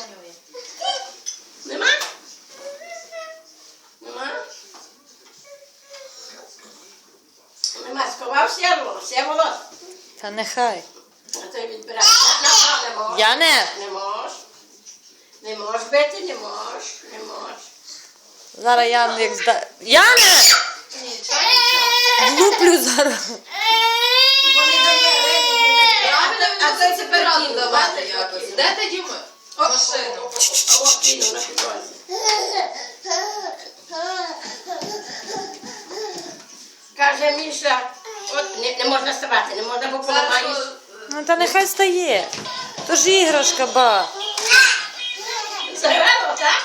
малює. Нема? Нема? Нема, сховав сєволо, сєволо. Та нехай. А то той відбирає. Не, не, Я не. Не мож. Не мож бити, не мож, не мож. Зараз Ян як зда... Яне! Влуплю зараз. Вони до мене. А це тепер давати якось. Де ти Діма? Машину. На. Каже Міша, от не, не можна ставати, не можна, бо поламаєш. Ну та нехай стає. То ж іграшка, ба. Заграло, так?